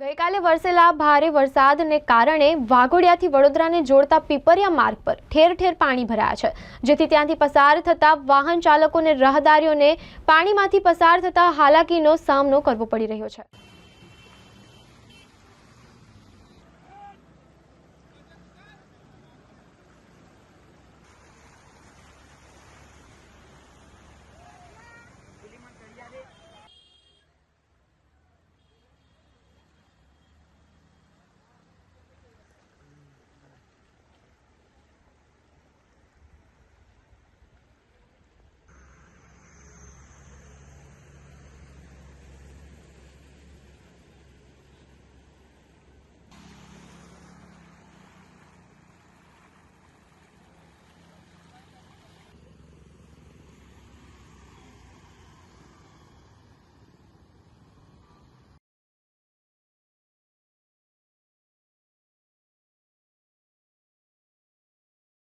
ગઈકાલે વરસેલા ભારે વરસાદને કારણે વાઘોડિયાથી વડોદરાને જોડતા પીપરિયા માર્ગ પર ઠેર ઠેર પાણી ભરાયા છે, જેથી ત્યાંથી પસાર થતા વાહન ચાલકોને રાહદારીઓને પાણીમાંથી પસાર થતા હાલાકીનો સામનો કરવો પડી રહ્યો છે.